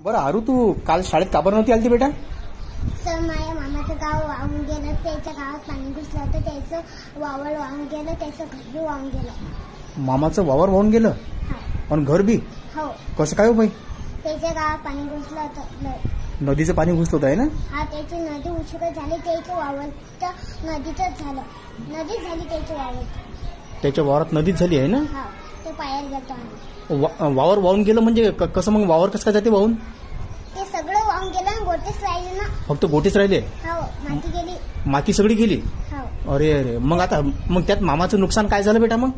बरं आरू तू काल शाळेत का बरं नव्हती आली बेटा? तर माझ्या मामाचं गाव वाहून गेलं. त्याच्या गावात पाणी घुसलं होतं. त्याचं वावर वाहून गेलं. त्याचं घर बी वाहून गेलं. मामाचं वावर वाहून गेलं? हा. आणि घर बी? हो. कसं काय हो बाई? त्याच्या गावात पाणी घुसलं होतं. नदीचं पाणी घुसत होतं आहे ना? हा त्याची नदी उशीर झाली. त्याचं वावर तर नदीतच झालं. नदीच झाली त्याची वावर त्याच्या वावरात नदीच झाली आहे ना? हा ते पायात आम्ही. वा- वावर वाहून गेलं म्हणजे क- कसं मग वावर कसं काय जाते वाहून? ते सगळं वाहून गेलं आणि गोटेच राहिले ना. फक्त गोटेच राहिले? हो माती गेली. माती सगळी गेली? हो. अरे अरे. मग आता मग त्यात मामाचं नुकसान काय झालं बेटा मग?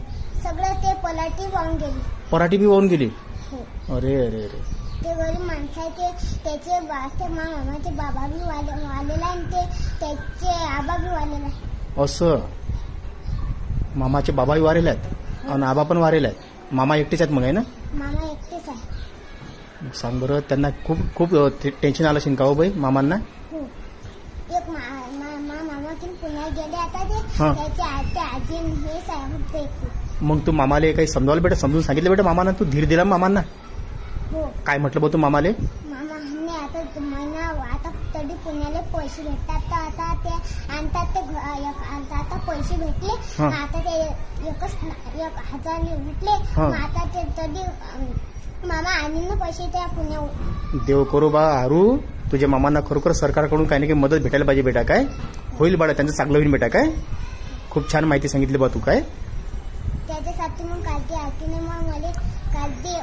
सगळं ते पलाटी वाहून गेली. पराठी बी वाहून गेली? हो. अरे अरे अरे. ते गरीब माणसं आहे ते त्याचे बा ते मा मामाचे बाबा बी वाले वालेला आणि ते त्याचे आबा बी वालेला. आहे. असं. मामाचे बाबाही वारेले आहेत. आणि आबा पण वारेले आहेत. मामा एकटेच आहेत मग आहे ना? मामा एकटेच आहे. सांग बरं त्यांना खूप खूप ते- टेन्शन आलं असेल का हो बाई मामांना? हो. एक मा मा- मा- मामा की पुण्यात गेले आता ते. हा. त्याचे आ- ते आजी आणि हेच आहे ते मग तू मामाले काही समजावलं बेटा? समजून सांगितलं बेटा मामांना? तू धीर दिला मामांना? हो. काय म्हटलं बघ तू मामाले? मामाने आता महिना आता तरी पुण्याला पैसे भेटतात तर आता ते आणतात ते घ- एक- आणतात आता पैसे भेटले. हा. मग आता ते एकच एक हजार भेटले हा. मग आता ते तरी अं, मामा आणीन ना पैसे त्या पुण्या देव करू बा आरू. तुझ्या मामांना खरोखर सरकारकडून काही ना काही मदत भेटायला पाहिजे बेटा काय? होईल बाळा त्यांचं चांगलं होईल बेटा काय? खूप छान माहिती सांगितली बा तू काय? त्याच्यासाठी मग कालची आरतीने मग मला. काल ते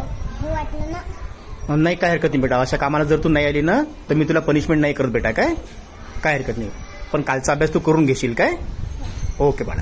हे वाटलं ना. नाही काय हरकत नाही बेटा. अशा कामाला जर तू नाही आली ना तर मी तुला पनिशमेंट नाही करत बेटा काय? काय हरकत नाही. पण कालचा अभ्यास तू करून घेशील काय? ओके बाळा